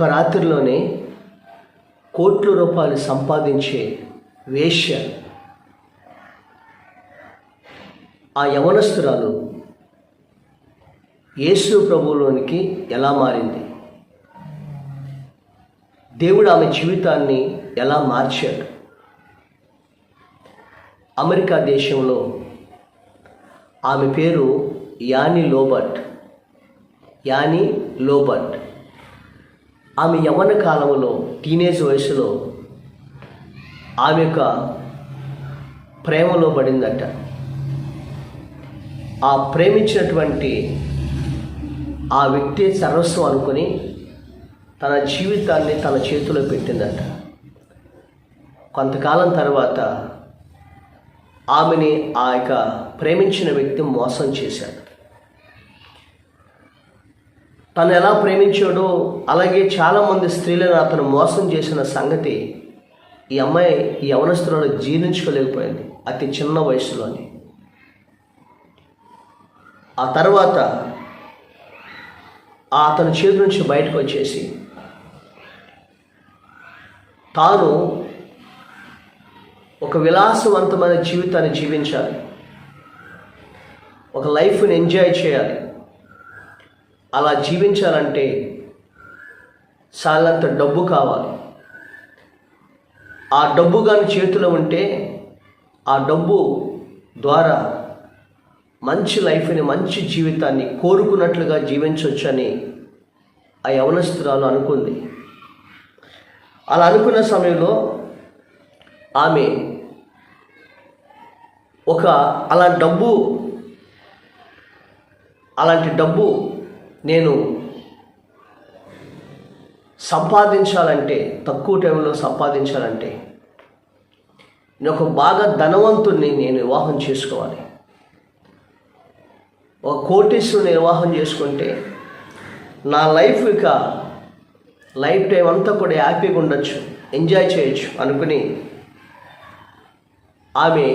ఒక్క రాత్రిలోనే కోట్ల రూపాయలు సంపాదించే వేష్య ఆ యవనస్తురాలు యేసు ప్రభువులోనికి ఎలా మారింది? దేవుడు ఆమె జీవితాన్ని ఎలా మార్చాడు? అమెరికా దేశంలో ఆమె పేరు యానీ లోబర్ట్. యానీ లోబర్ట్. ఆమె యవ్వన కాలంలో టీనేజ్ వయసులో ఆమె యొక్క ప్రేమలో పడిందట. ఆ ప్రేమించినటువంటి ఆ వ్యక్తి సర్వస్వం అనుకుని తన జీవితాన్ని తన చేతిలో పెట్టిందట. కొంతకాలం తర్వాత ఆమెని ఆ యొక్క ప్రేమించిన వ్యక్తి మోసం చేశాడు. తను ఎలా ప్రేమించాడో అలాగే చాలామంది స్త్రీలను అతను మోసం చేసిన సంగతి ఈ అమ్మాయి ఈ యవనస్తులను జీర్ణించుకోలేకపోయింది అతి చిన్న వయసులోనే. ఆ తర్వాత ఆ అతని చేతి నుంచి బయటకు వచ్చేసి తాను ఒక విలాసవంతమైన జీవితాన్ని జీవించాలి. ఒక లైఫ్ని ఎంజాయ్ చేయాలి. అలా జీవించాలంటే చాలంత డబ్బు కావాలి. ఆ డబ్బు కానీ చేతిలో ఉంటే ఆ డబ్బు ద్వారా మంచి లైఫ్ని మంచి జీవితాన్ని కోరుకున్నట్లుగా జీవించవచ్చని ఆ యవనస్తురాలు అనుకుంది. అలా అనుకున్న సమయంలో ఆమె ఒక అలా డబ్బు అలాంటి డబ్బు నేను సంపాదించాలంటే తక్కువ టైంలో సంపాదించాలంటే నేను ఒక బాగా ధనవంతుణ్ణి నేను వివాహం చేసుకోవాలి. ఒక కోటీశ్వరుని వివాహం చేసుకుంటే నా లైఫ్ ఇక లైఫ్ టైం అంతా కూడా హ్యాపీగా ఉండొచ్చు ఎంజాయ్ చేయొచ్చు అనుకుని ఆమె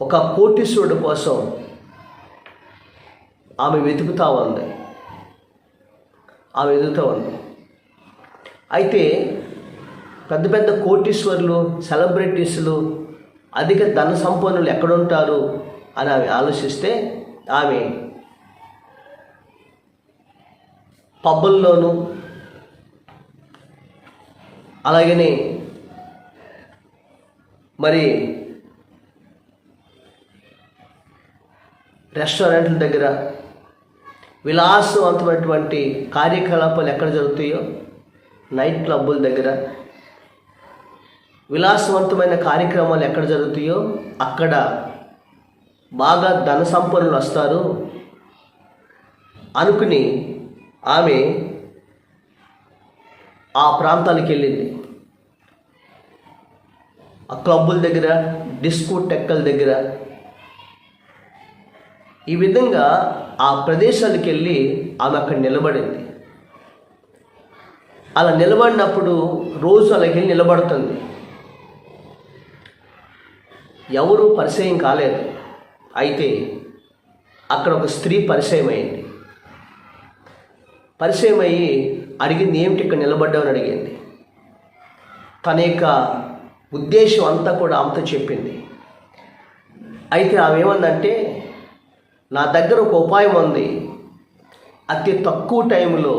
ఒక కోటీశ్వరుడు కోసం ఆమె వెతుకుతా ఉంది. ఆమె వెతుకుతూ ఉంది. అయితే పెద్ద పెద్ద కోటీశ్వరులు సెలబ్రిటీస్లు అధిక ధన సంపన్నులు ఎక్కడుంటారు అని ఆమె ఆలోచిస్తే ఆమె పబ్బుల్లోనూ అలాగనే మరి రెస్టారెంట్ల దగ్గర విలాసవంతమైనటువంటి కార్యకలాపాలు ఎక్కడ జరుగుతాయో? నైట్ క్లబ్బుల దగ్గర. విలాసవంతమైన కార్యక్రమాలు ఎక్కడ జరుగుతాయో? అక్కడ బాగా ధన సంపన్నులు వస్తారు. అనుకుని ఆమె ఆ ప్రాంతానికి వెళ్ళింది. ఆ క్లబ్బుల దగ్గర డిస్కో టెక్కల దగ్గర ఈ విధంగా ఆ ప్రదేశానికి వెళ్ళి ఆమె అక్కడ నిలబడింది. అలా నిలబడినప్పుడు రోజు అలాగే నిలబడుతుంది. ఎవరు పరిచయం కాలేదు. అయితే అక్కడ ఒక స్త్రీ పరిచయం అయింది. పరిచయం అయ్యి అడిగింది ఏమిటి ఇక్కడ నిలబడ్డామని అడిగింది. తన యొక్క ఉద్దేశం అంతా కూడా ఆమెతో చెప్పింది. అయితే ఆమె ఏమందంటే నా దగ్గర ఒక ఉపాయం ఉంది. అతి తక్కువ టైంలో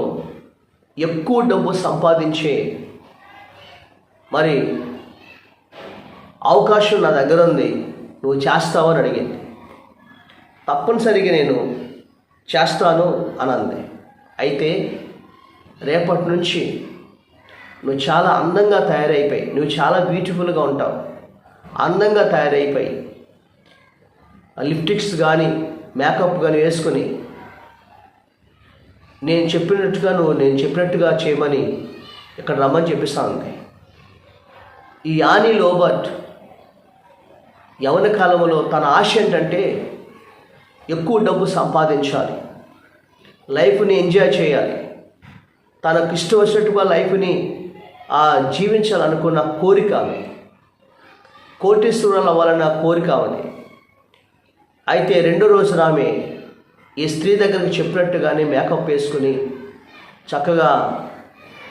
ఎక్కువ డబ్బు సంపాదించే మరి అవకాశం నా దగ్గర ఉంది. నువ్వు చేస్తావని అడిగింది. తప్పనిసరిగా నేను చేస్తాను అని అంది అయితే రేపటి నుంచి నువ్వు చాలా అందంగా తయారైపోయి నువ్వు చాలా బ్యూటిఫుల్గా ఉంటావు. అందంగా తయారైపోయి లిప్టిక్స్ కానీ మేకప్ కానీ వేసుకొని నేను చెప్పినట్టుగా నువ్వు నేను చెప్పినట్టుగా చేయమని ఇక్కడ రమ్మని చెప్పిస్తా ఉంది. ఈ యానీ లోబర్ట్ యవన కాలంలో తన ఆశ ఏంటంటే ఎక్కువ డబ్బు సంపాదించాలి లైఫ్ని ఎంజాయ్ చేయాలి. తనకు ఇష్టం వచ్చినట్టుగా లైఫ్ని ఆ జీవించాలనుకున్న కోరిక ఆమె కోటీశ్వరుల వలన కోరిక ఆమెది అయితే రెండో రోజున ఆమె ఈ స్త్రీ దగ్గరికి చెప్పినట్టుగానే మేకప్ వేసుకుని చక్కగా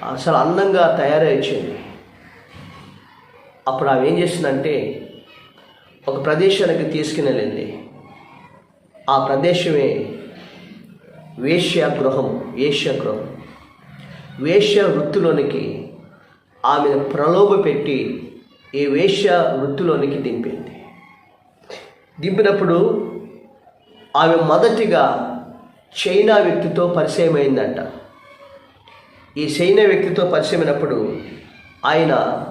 అసలు అందంగా తయారై వచ్చింది అప్పుడు ఆమె ఏం చేసిందంటే ఒక ప్రదేశానికి తీసుకుని వెళ్ళింది ఆ ప్రదేశమే వేశ్య గృహం వేశ్య గృహం వేశ్య వృత్తిలోనికి ఆమెను ప్రలోభ పెట్టి ఈ వేశ్య వృత్తిలోనికి దింపింది. దింపినప్పుడు ఆమె మొదటిగా చైనా వ్యక్తితో పరిచయం అయిందంట ఈ చైనా వ్యక్తితో పరిచయమైనప్పుడు ఆయన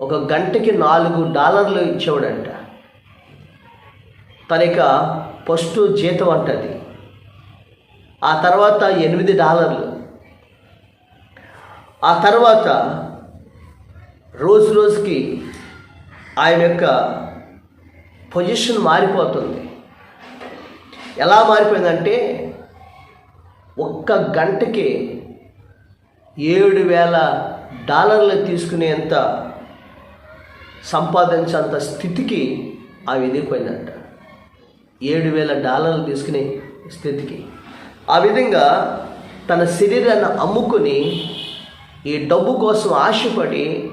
ఒక గంటకి నాలుగు డాలర్లు ఇచ్చేవాడంట. తనిక ఫస్ట్ జీతం అంటది. ఆ తర్వాత ఎనిమిది డాలర్లు. ఆ తర్వాత రోజు రోజుకి ఆయన యొక్క పొజిషన్ మారిపోతుంది. ఎలా మారిపోయిందంటే ఒక్క గంటకి ఏడు వేల డాలర్లు తీసుకునేంత సంపాదించేంత స్థితికి ఆమె ఎదిగిపోయిందంట ఏడు వేల డాలర్లు తీసుకునే స్థితికి. ఆ విధంగా తన శరీరాన్ని అమ్ముకొని ఈ డబ్బు కోసం ఆశపడి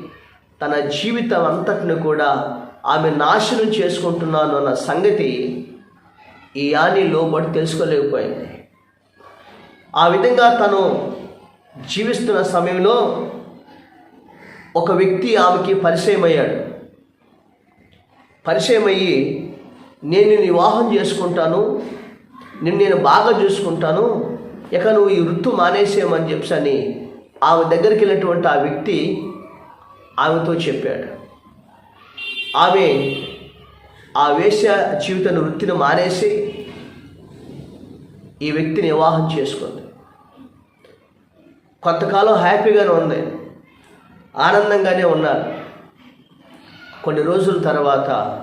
తన జీవితం అంతటిని కూడా ఆమె నాశనం చేసుకుంటున్నాను అన్న సంగతి ఈ యాని లోబడి తెలుసుకోలేకపోయింది. ఆ విధంగా తను జీవిస్తున్న సమయంలో ఒక వ్యక్తి ఆమెకి పరిచయం అయ్యాడు పరిచయం అయ్యి నేను వివాహం చేసుకుంటాను నిన్ను నేను బాగా చూసుకుంటాను ఇక నువ్వు ఈ వృత్తు మానేసేయమని చెప్పి అని ఆమె దగ్గరికి వెళ్ళినటువంటి ఆ వ్యక్తి ఆమెతో చెప్పాడు. ఆమె ఆ వేష జీవిత వృత్తిని మానేసి ఈ వ్యక్తిని వివాహం చేసుకుంది. కొంతకాలం హ్యాపీగానే ఉంది. ఆనందంగానే ఉన్నారు. కొన్ని రోజుల తర్వాత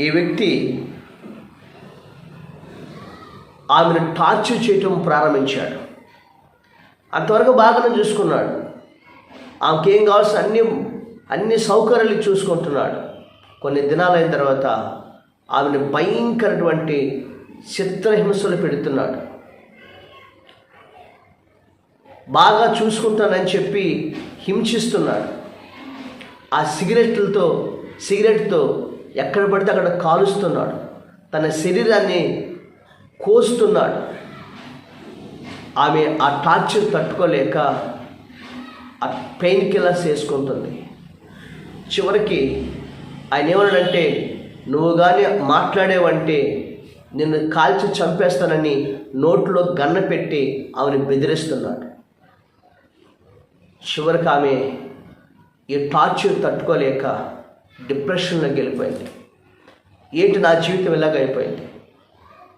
ఈ వ్యక్తి ఆమెను టార్చర్ చేయటం ప్రారంభించాడు. అంతవరకు బాగానే చూసుకున్నాడు. ఆమెకి ఏం కావాల్సిన అన్ని అన్ని సౌకర్యాలు చూసుకుంటున్నాడు. కొన్ని దినాలైన తర్వాత ఆమెను భయంకరటువంటి చిత్రహింసలు పెడుతున్నాడు. బాగా చూసుకుంటానని చెప్పి హింసిస్తున్నాడు. ఆ సిగరెట్లతో సిగరెట్తో ఎక్కడ పడితే అక్కడ కాలుస్తున్నాడు. తన శరీరాన్ని కోస్తున్నాడు. ఆమె ఆ టార్చర్ తట్టుకోలేక ఆ పెయిన్ కిల్లర్స్ వేసుకుంటుంది. చివరికి ఆయన ఏమన్నాడంటే నువ్వు కానీ మాట్లాడేవంటే నిన్ను కాల్చి చంపేస్తానని నోట్లో గన్న పెట్టి ఆమెను బెదిరిస్తున్నాడు. చివరికి ఆమె ఈ టార్చర్ తట్టుకోలేక డిప్రెషన్లోకి వెళ్ళిపోయింది ఏంటి నా జీవితం ఇలాగ అయిపోయింది?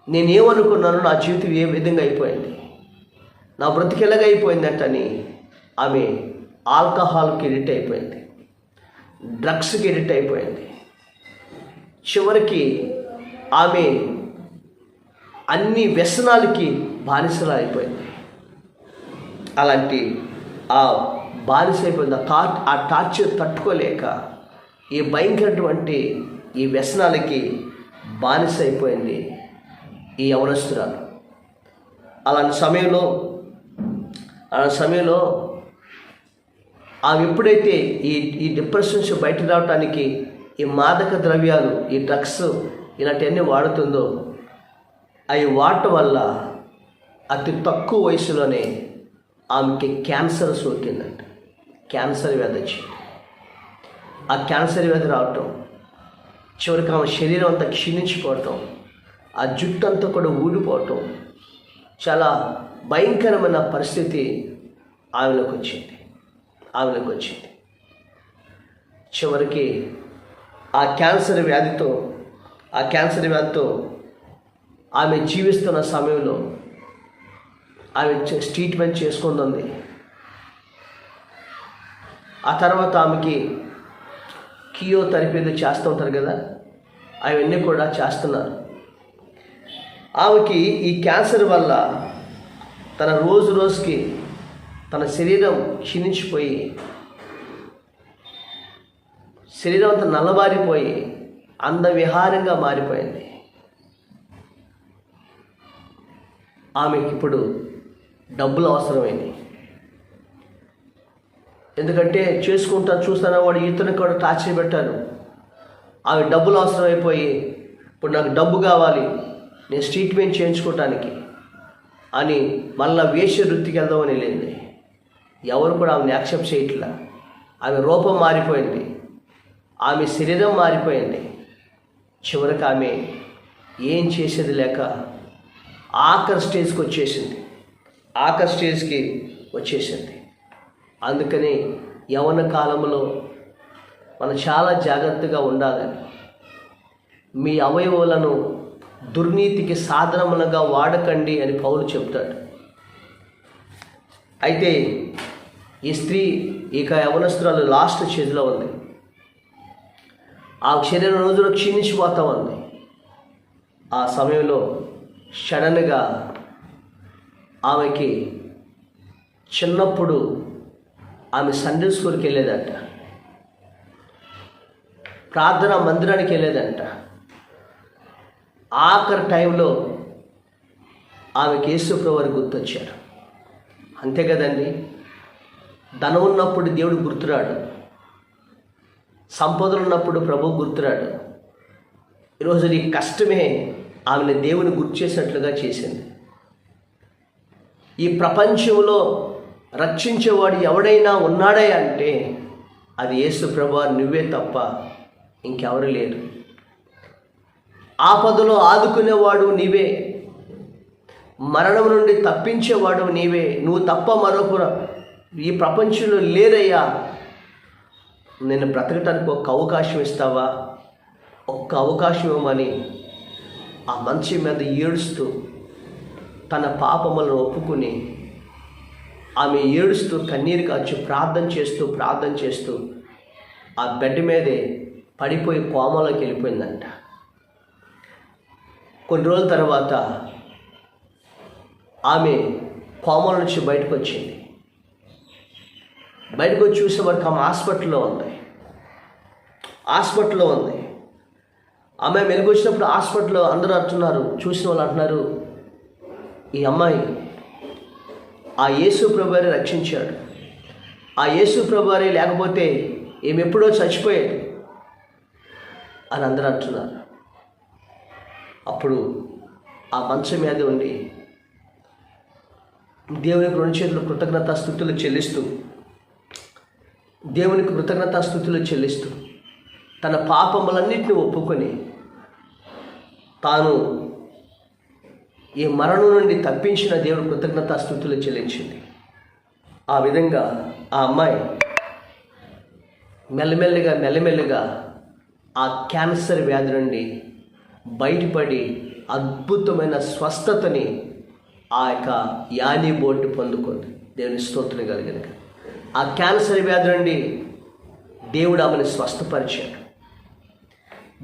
నేనేమనుకున్నానో నా జీవితం ఏ విధంగా అయిపోయింది? నా బ్రతికి ఎలాగైపోయిందంటని ఆమె ఆల్కహాల్కి ఎడిట్ అయిపోయింది. డ్రగ్స్కి ఎడిట్ అయిపోయింది. చివరికి ఆమె అన్ని వ్యసనాలకి బానిసలు అయిపోయింది. అలాంటి ఆ బానిస అయిపోయింది ఆ టార్ ఆ టార్చర్ తట్టుకోలేక ఈ భయంకరటువంటి ఈ వ్యసనాలకి బానిస అయిపోయింది ఈ యవనస్తురాలు. అలాంటి సమయంలో అలాంటి సమయంలో ఆమె ఎప్పుడైతే ఈ ఈ డిప్రెషన్ నుంచి బయట రావడానికి ఈ మాదక ద్రవ్యాలు ఈ డ్రగ్స్ ఇలాంటివన్నీ వాడుతుందో అవి వాడటం వల్ల అతి తక్కువ వయసులోనే ఆమెకి క్యాన్సర్ సోకిందంట. క్యాన్సర్ వ్యాధి వచ్చింది ఆ క్యాన్సర్ వ్యాధి రావటం చివరికి ఆమె శరీరం అంతా క్షీణించిపోవటం ఆ జుట్టు అంతా కూడా ఊడిపోవటం చాలా భయంకరమైన పరిస్థితి ఆమెలోకి వచ్చింది. ఆవిడకు వచ్చింది చివరికి ఆ క్యాన్సర్ వ్యాధితో ఆ క్యాన్సర్ వ్యాధితో ఆమె జీవిస్తున్న సమయంలో ఆమె ట్రీట్మెంట్ చేసుకుంటుంది ఆ తర్వాత ఆమెకి కియో థెరపీలు చేస్తూ ఉంటారు కదా అవన్నీ కూడా చేస్తున్నారు. ఆమెకి ఈ క్యాన్సర్ వల్ల తన రోజు రోజుకి తన శరీరం క్షీణించిపోయి శరీరం అంతా నల్లబారిపోయి అందవిహారంగా మారిపోయింది. ఆమెకి ఇప్పుడు డబ్బులు అవసరమైంది. ఎందుకంటే చేసుకుంటా చూస్తానా వాడు ఇతను కూడా టార్చర్ పెట్టాను. ఆమె డబ్బులు అవసరమైపోయి ఇప్పుడు నాకు డబ్బు కావాలి నేను ట్రీట్మెంట్ చేయించుకోవటానికి అని మళ్ళా వేష వృత్తికి వెళ్దామని వెళ్ళింది. ఎవరు కూడా ఆమెను యాక్సెప్ట్ చేయట్లా. ఆమె రూపం మారిపోయింది. ఆమె శరీరం మారిపోయింది. చివరికి ఆమె ఏం చేసేది లేక ఆఖరి స్టేజ్కి వచ్చేసింది. ఆఖరి స్టేజ్కి వచ్చేసింది. అందుకని యవన కాలంలో మనం చాలా జాగ్రత్తగా ఉండాలని మీ అవయవాలను దుర్నీతికి సాధనములుగా వాడకండి అని పౌలు చెప్తాడు అయితే ఈ స్త్రీ ఇక యవనస్తురాలు లాస్ట్ చేతిలో ఉంది. ఆ శరీరం రోజులో క్షీణించిపోతా ఉంది. ఆ సమయంలో సడన్గా ఆమెకి చిన్నప్పుడు ఆమె సండే స్కూల్కి వెళ్ళేదంట. ప్రార్థన మందిరానికి వెళ్ళేదంట. ఆఖరి టైంలో ఆమెకి యేసుప్రభు వారు గుర్తొచ్చారు. అంతే కదండి? ధనం ఉన్నప్పుడు దేవుడు గుర్తురాడు. సంపదలు ఉన్నప్పుడు ప్రభు గుర్తురాడు. ఈరోజు నీ కష్టమే ఆమెను దేవుని గుర్తు చేసినట్లుగా చేసింది. ఈ ప్రపంచంలో రక్షించేవాడు ఎవడైనా ఉన్నాడే అంటే అది యేసు ప్రభా నువ్వే తప్ప ఇంకెవరు లేరు. ఆపదలో ఆదుకునేవాడు నీవే. మరణం నుండి తప్పించేవాడు నీవే. నువ్వు తప్ప మరొకరు ఈ ప్రపంచంలో లేరయ్యా నేను బ్రతకటానికి ఒక అవకాశం ఇస్తావా? ఒక్క అవకాశం ఇవ్వమని ఆ మంచి మీద ఏడుస్తూ తన పాపములను ఒప్పుకుని ఆమె ఏడుస్తూ కన్నీరు కాచి ప్రార్థన చేస్తూ ప్రార్థన చేస్తూ ఆ బెడ్ మీదే పడిపోయి కోమలోకి వెళ్ళిపోయిందంట. కొన్ని రోజుల తర్వాత ఆమె కోమల నుంచి బయటకు వచ్చింది. బయటకు వచ్చి చూసే వరకు ఆమె హాస్పిటల్లో ఉంది. హాస్పిటల్లో ఉంది. ఆమె వెలుగు వచ్చినప్పుడు హాస్పిటల్లో అందరూ అంటున్నారు చూసిన వాళ్ళు అంటున్నారు ఈ అమ్మాయి ఆ యేసు ప్రభువారే రక్షించాడు. ఆ యేసు ప్రభువారి లేకపోతే ఈమె ఎప్పుడో చచ్చిపోయేది. అని అందరూ అంటున్నారు. అప్పుడు ఆ మంచం మీద ఉండి దేవునికి రెండు చేతులు కృతజ్ఞత స్థుతులు చెల్లిస్తూ దేవునికి కృతజ్ఞతా స్థుతులు చెల్లిస్తూ తన పాపములన్నింటినీ ఒప్పుకొని తాను ఈ మరణం నుండి తప్పించిన దేవుడు కృతజ్ఞతా స్థుతులు చెల్లించింది. ఆ విధంగా ఆ అమ్మాయి మెల్లమెల్లగా మెల్లమెల్లగా ఆ క్యాన్సర్ వ్యాధి నుండి బయటపడి అద్భుతమైన స్వస్థతని ఆ యొక్క యాని బోర్డు పొందుకుంది. దేవుని స్తోత్రం కలిగిన. ఆ క్యాన్సర్ వ్యాధి నుండి దేవుడు ఆమెను స్వస్థపరిచాడు.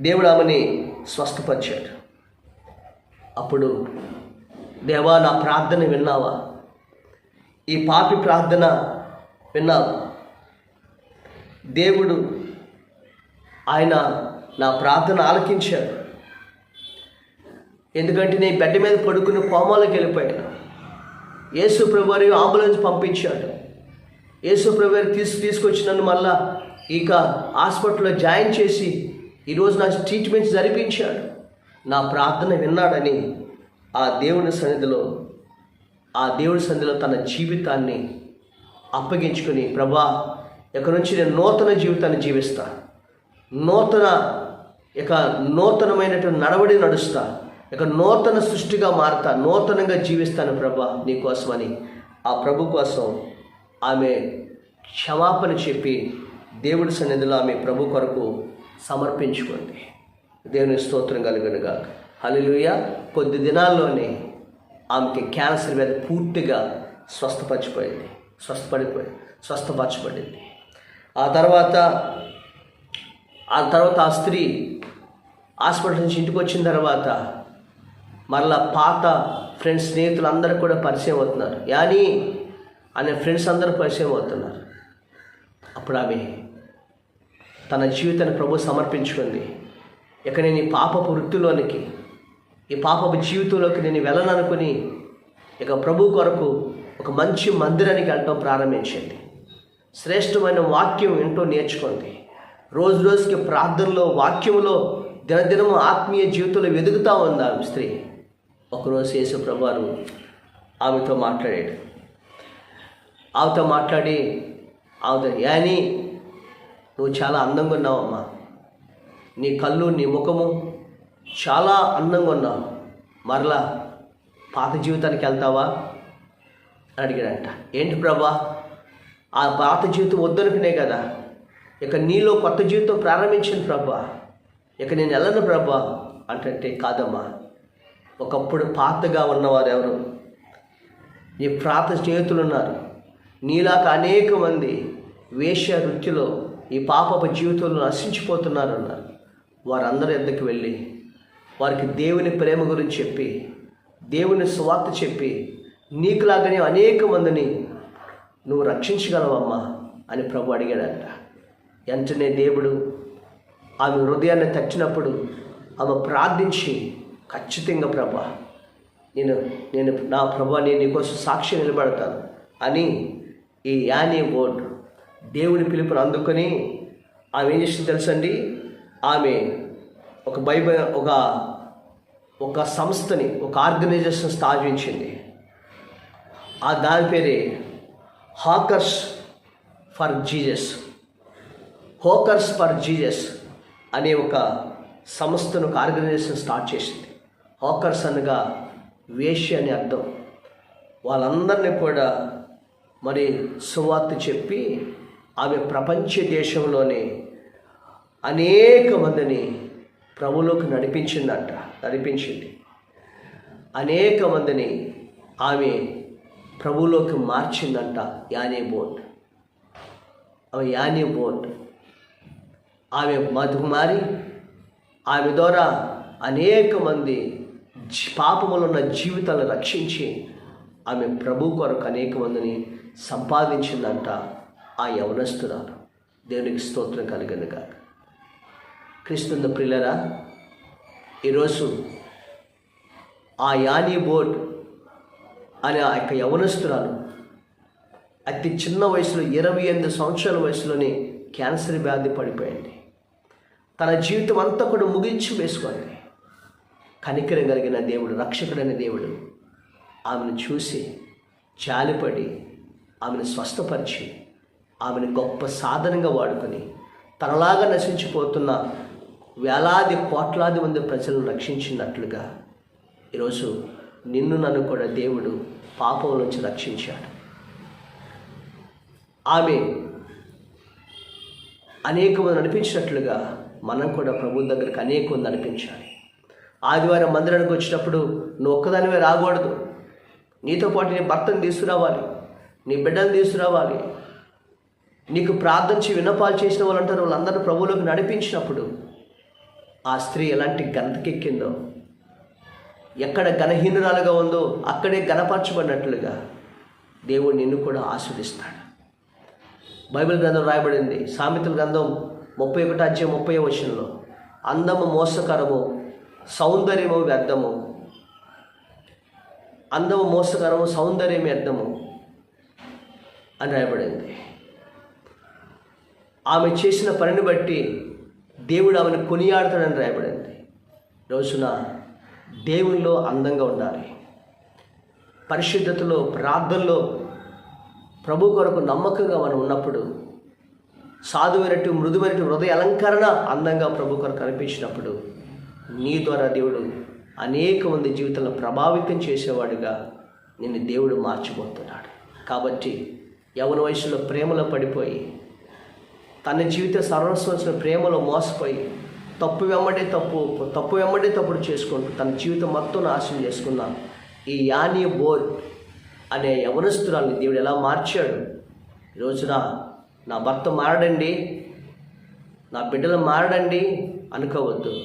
దేవుడు ఆమెని స్వస్థపరిచాడు. అప్పుడు దేవా నా ప్రార్థన విన్నావా? ఈ పాపి ప్రార్థన విన్నావు దేవుడు ఆయన నా ప్రార్థన ఆలకించాడు. ఎందుకంటే నేను బెడ్ మీద పడుకుని కోమాలకు వెళ్ళిపోయాను యేసు ప్రభువారి అంబులెన్స్ పంపించాడు. యేసుప్రభు గారు తీసు తీసుకొచ్చి నన్ను మళ్ళా ఇక హాస్పిటల్లో జాయిన్ చేసి ఈరోజు నా ట్రీట్మెంట్ జరిపించాడు. నా ప్రార్థన విన్నాడని ఆ దేవుని సన్నిధిలో ఆ దేవుని సన్నిధిలో తన జీవితాన్ని అప్పగించుకుని ప్రభా ఇక నుంచి నేను నూతన జీవితాన్ని జీవిస్తా. నూతన ఇక నూతనమైనటువంటి నడవడి నడుస్తా. ఇక నూతన సృష్టిగా మారుతా. నూతనంగా జీవిస్తాను ప్రభా నీకోసమని ఆ ప్రభు కోసం ఆమె క్షమాపణ చెప్పి దేవుడి సన్నిధిలో ఆమె ప్రభు కొరకు సమర్పించుకుంది దేవుని స్తోత్రం కలుగునుగా హలిలుయ కొద్ది దినాల్లోనే ఆమెకి క్యాన్సర్ మీద పూర్తిగా స్వస్థపరిచిపోయింది. స్వస్థపడిపోయింది స్వస్థపరచబడింది. ఆ తర్వాత ఆ తర్వాత ఆ స్త్రీ హాస్పిటల్ నుంచి ఇంటికి వచ్చిన తర్వాత మరలా పాత ఫ్రెండ్స్ స్నేహితులు అందరూ కూడా పరిచయం అవుతున్నారు. యాని అనే ఫ్రెండ్స్ అందరూ పరిచయం అవుతున్నారు. అప్పుడు ఆమె తన జీవితాన్ని ప్రభు సమర్పించుకుంది. ఇక నేను ఈ పాపపు వృత్తిలోనికి ఈ పాపపు జీవితంలోకి నేను వెళ్ళననుకుని ఇక ప్రభు కొరకు ఒక మంచి మందిరానికి వెళ్ళటం ప్రారంభించింది. శ్రేష్టమైన వాక్యం ఏంటో నేర్చుకుంది. రోజు రోజుకి ప్రార్థనలో వాక్యంలో దినదినము ఆత్మీయ జీవితంలో వెదుగుతూ ఉంది ఆమె స్త్రీ. ఒకరోజు యేసు ప్రభువారు ఆమెతో మాట్లాడాడు. ఆమెతో మాట్లాడి ఆమెతో యాని నువ్వు చాలా అందంగా ఉన్నావమ్మా. నీ కళ్ళు నీ ముఖము చాలా అందంగా ఉన్నావు. మరలా పాత జీవితానికి వెళ్తావా? అని అడిగాడంట. ఏంటి ప్రభా? ఆ పాత జీవితం వద్దనుకునే కదా. ఇక నీలో కొత్త జీవితం ప్రారంభించింది ప్రభా. ఇక నేను వెళ్ళను ప్రభా. అంటే కాదమ్మా. ఒకప్పుడు పాతగా ఉన్నవారు ఎవరు నీ ప్రాత స్నేహితులు ఉన్నారు నీలాగా అనేక మంది వేశ్య వృత్తిలో ఈ పాపపు జీవితంలో నశించిపోతున్నారన్నారు. వారందరి ఎద్దకు వెళ్ళి వారికి దేవుని ప్రేమ గురించి చెప్పి దేవుని స్వార్థ చెప్పి నీకులాగానే అనేక మందిని నువ్వు రక్షించగలవమ్మా అని ప్రభు అడిగాడంట. వెంటనే దేవుడు ఆమె హృదయాన్ని తచ్చినప్పుడు ఆమె ప్రార్థించి ఖచ్చితంగా ప్రభా నేను నేను నా ప్రభా నేను నీకోసం సాక్షి నిలబడతాను అని ఈ యానీ బోర్డ్ దేవుని పిలుపుని అందుకొని ఆమె ఏం చేసింది తెలుసండి? ఆమె ఒక బైబిల్ ఒక ఒక సంస్థని ఒక ఆర్గనైజేషన్ స్థాపించింది. ఆ దాని పేరే hawkers for Jesus hawkers for Jesus అనే ఒక సంస్థను ఒక ఆర్గనైజేషన్ స్టార్ట్ చేసింది. హోకర్స్ అనగా వేషి అని అర్థం. వాళ్ళందరినీ కూడా మరి సువార్త చెప్పి ఆమె ప్రపంచ దేశంలోనే అనేక మందిని ప్రభులోకి నడిపించిందంట నడిపించింది. అనేక మందిని ఆమె ప్రభులోకి మార్చిందంట యానీ బోట్. ఆమె యానీ బోట్. ఆమె మధుమారి ఆమె ద్వారా అనేక మంది పాపములున్న జీవితాలను రక్షించి ఆమె ప్రభు కొరకు అనేక మందిని సంపాదించిందంట ఆ యవనస్తురాలు. దేవునికి స్తోత్రం కలిగింది కాక క్రీస్తున్న ప్రిల్లరా ఈరోజు ఆ యానీ బోర్డ్ అనే ఆ యొక్క యవనస్తురాలు అతి చిన్న వయసులో ఇరవై ఎనిమిది సంవత్సరాల వయసులోనే క్యాన్సర్ వ్యాధి పడిపోయింది. తన జీవితం అంతా కూడా ముగించి వేసుకోండి. కనికరం కలిగిన దేవుడు రక్షకుడైన దేవుడు ఆమెను చూసి జాలిపడి ఆమెను స్వస్థపరిచి ఆమెను గొప్ప సాధనంగా వాడుకొని తనలాగా నశించిపోతున్న వేలాది కోట్లాది మంది ప్రజలను రక్షించినట్లుగా ఈరోజు నిన్ను నన్ను కూడా దేవుడు పాపం నుంచి రక్షించాడు. ఆమె అనేక మంది నడిపించినట్లుగా మనం కూడా ప్రభు దగ్గరికి అనేక మంది నడిపించాలి. ఆదివారం మందిరానికి వచ్చినప్పుడు నువ్వు ఒక్కదానివే రాకూడదు. నీతో పాటు నీ భర్తను తీసుకురావాలి. నీ బిడ్డలు తీసుకురావాలి. నీకు ప్రార్థించి విన్నపాలు చేసిన వాళ్ళు అంటారు వాళ్ళందరూ ప్రభువులోకి నడిపించినప్పుడు ఆ స్త్రీ ఎలాంటి గంతకెక్కిందో ఎక్కడ ఘనహీనురాలుగా ఉందో అక్కడే గణపరచబడినట్లుగా దేవుడు నిన్ను కూడా ఆస్వాదిస్తాడు. బైబిల్ గ్రంథం రాయబడింది. సామెతల గ్రంథం ముప్పై ఒకటి అధ్యాయం ముప్పై వచనంలో అందము మోసకరము సౌందర్యము వ్యర్థము. అందము మోసకరము సౌందర్యం వ్యర్థము. అని రాయబడింది. ఆమె చేసిన పనిని బట్టి దేవుడు ఆమెను కొనియాడతాడని రాయబడింది. రోజున దేవునిలో అందంగా ఉండాలి. పరిశుద్ధతలో ప్రార్థనలో ప్రభు కొరకు నమ్మకంగా మనం ఉన్నప్పుడు సాధువైనట్టు మృదువైనట్టు హృదయ అలంకరణ అందంగా ప్రభు కొరకు కనిపించినప్పుడు నీ ద్వారా దేవుడు అనేక మంది జీవితాలను ప్రభావితం చేసేవాడుగా నిన్ను దేవుడు మార్చిపోతున్నాడు కాబట్టి యవన వయసులో ప్రేమలో పడిపోయి తన జీవిత సర్వస్వంసిన ప్రేమలో మోసపోయి తప్పు వెంబడే తప్పు తప్పు వెంబడే తప్పుడు చేసుకుంటూ తన జీవితం మొత్తం నాశనం చేసుకున్న ఈ యానీ బోర్ అనే యవనస్తురాల్ని దేవుడు ఎలా మార్చాడు? ఈ నా భర్త మారడండి నా బిడ్డలు మారడండి అనుకోవద్దు.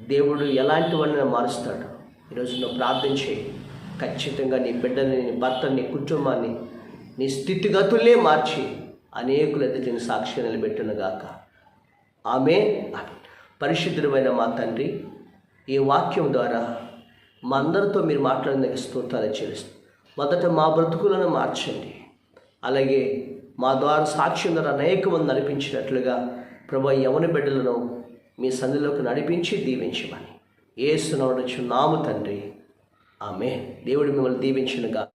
దేవుడు ఎలాంటి వాడిని మారుస్తాడు. ఈరోజు నువ్వు ప్రార్థించి ఖచ్చితంగా నీ బిడ్డని నీ భర్తని కుటుంబాన్ని నీ స్థితిగతులే మార్చి అనేకులు ఎదుటిని సాక్షి సాక్షిగా నిలబెట్టునుగాక ఆమె పరిశుద్ధమైన మా తండ్రి ఈ వాక్యం ద్వారా మా అందరితో మీరు మాట్లాడిన స్తోత్రాలు చేస్తూ మొదట మా బ్రతుకులను మార్చండి. అలాగే మా ద్వారా సాక్ష్యం ద్వారా అనేక మంది నడిపించినట్లుగా ప్రభు యవన బిడ్డలను మీ సంధిలోకి నడిపించి దీవించమని. ఏసునవచ్చు నాము తండ్రి. ఆమె దేవుడు మిమ్మల్ని దీవించినగా